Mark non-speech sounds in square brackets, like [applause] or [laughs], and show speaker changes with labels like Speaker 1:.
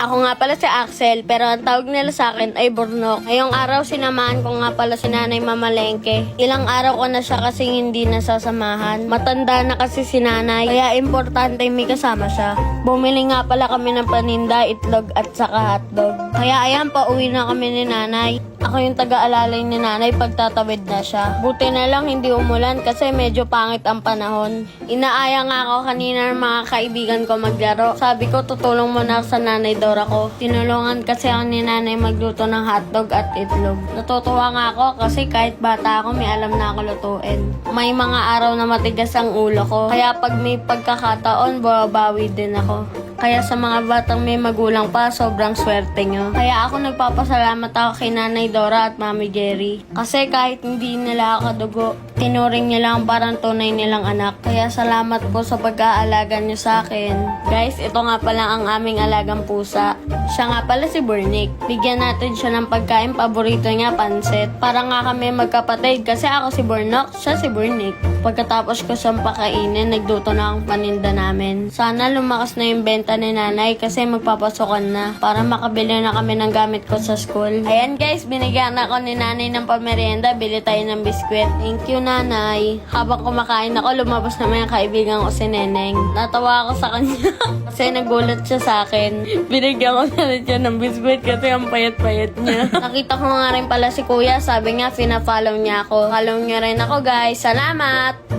Speaker 1: Ako nga pala si Axel, pero ang tawag nila sa akin ay Burnok. Ngayong araw sinamahan ko nga pala si Nanay Mamalengke. Ilang araw ko na siya kasi hindi nasasamahan. Matanda na kasi si Nanay, kaya importante may kasama siya. Bumili nga pala kami ng paninda, itlog at saka hotdog. Kaya ayan, pauwi na kami ni Nanay. Ako yung taga-alalay ni Nanay pagtatawid na siya. Buti na lang hindi umulan kasi medyo pangit ang panahon. Inaaya nga ako kanina ng mga kaibigan ko maglaro. Sabi ko, tutulong muna sa Nanay Dora ko. Tinulungan kasi ako ni Nanay magluto ng hotdog at itlog. Natutuwa nga ako kasi kahit bata ako, may alam na ako lutuin. May mga araw na matigas ang ulo ko. Kaya pag may pagkakataon, babawi din ako. Kaya sa mga batang may magulang pa, sobrang swerte nyo. Kaya ako nagpapasalamat ako kay Nanay Dora at Mami Jerry. Kasi kahit hindi nila ako dugo, tinuring nila ang parang tunay nilang anak. Kaya salamat po sa pag-aalaga nyo sa akin. Guys, ito nga pala ang aming alagang pusa. Siya nga pala si Burnick. Bigyan natin siya ng pagkain, paborito niya, pansit. Para nga kami magkapatid kasi ako si Burnok, siya si Burnick. Pagkatapos ko siyang pakainin, nagluto na ang paninda namin. Sana lumakas na yung benta ni nanay kasi magpapasokan na para makabili na kami ng gamit ko sa school. Ayan guys, binigyan ako ni nanay ng pamerienda. Bili tayo ng biskwit. Thank you nanay. Habang kumakain ako, lumabas naman yung kaibigan ko si Neneng. Natawa ako sa kanya [laughs] kasi nagulat siya sa akin. Binigyan ko na rin siya ng biskwit kasi ang payat-payat niya. [laughs] Nakita ko nga rin pala si kuya. Sabi nga, fina-follow niya ako. Follow niya rin ako guys. Salamat!